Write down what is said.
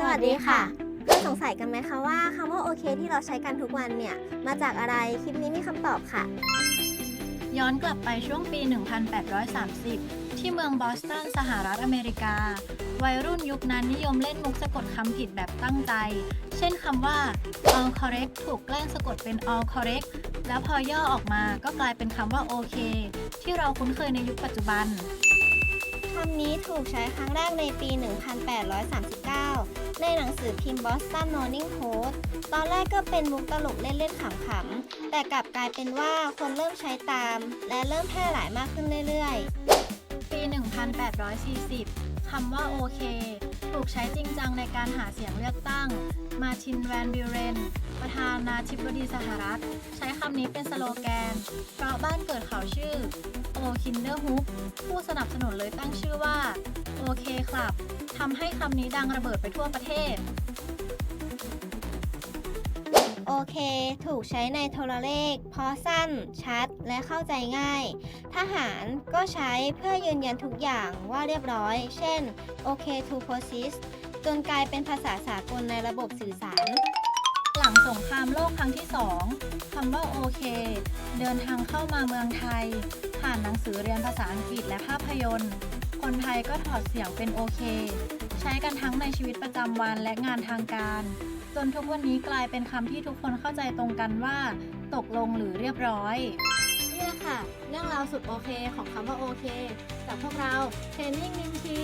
สวัสดีค่ะเพื่อนสงสัยกันไหมคะว่าคำว่าโอเคที่เราใช้กันทุกวันเนี่ย มาจากอะไร คลิปนี้มีคำตอบค่ะ ย้อนกลับไปช่วงปี 1830 ที่เมืองบอสตันสหรัฐอเมริกา วัยรุ่นยุคนั้นนิยมเล่นมุกสะกดคำผิดแบบตั้งใจ เช่นคำว่า all correct ถูกแกล้งสะกดเป็น all correct แล้วพอย่อออกมาก็กลายเป็นคำว่าโอเคที่เราคุ้นเคยในยุคปัจจุบันคำนี้ถูกใช้ครั้งแรกในปี 1839 ในหนังสือพิมพ์ Boston Morning Post ตอนแรกก็เป็นมุกตลกเล่นๆขำๆ แต่กลับกลายเป็นว่าคนเริ่มใช้ตาม และเริ่มแพร่หลายมากขึ้นเรื่อยๆ ปี 1840 คำว่าโอเค ถูกใช้จริงจังในการหาเสียงเลือกตั้ง มาชินแวนบิเรน ประธานาธิบดีสหรัฐ ใช้คำนี้เป็นสโลแกน เพราะบ้านเกิดเขาชื่อโอคินเดอร์ฮุกผู้สนับสนุนเลยตั้งชื่อว่าโอเคครับทำให้คำนี้ดังระเบิดไปทั่วประเทศ เค ถูกใช้ในโทรเลข เพราะสั้น ชัด และเข้าใจง่าย ทหารก็ใช้เพื่อยืนยันทุกอย่างว่าเรียบร้อย เช่นโอเค to proceed จนกลายเป็นภาษาสากลในระบบสื่อสาร หลังสงครามโลกครั้งที่สองคำว่าโอเค เดินทางเข้ามาเมืองไทย ผ่านหนังสือเรียนภาษาอังกฤษและภาพยนตร์ คนไทยก็ถอดเสียงเป็นโอเค ใช้กันทั้งในชีวิตประจำวันและงานทางการ จนทุกวันนี้กลายเป็นคำที่ทุกคนเข้าใจตรงกันว่า ตกลงหรือเรียบร้อยนี่แหละค่ะ เรื่องราวสุดโอเคของคำว่าโอเคจากพวกเราเทรนนิ่งนิมที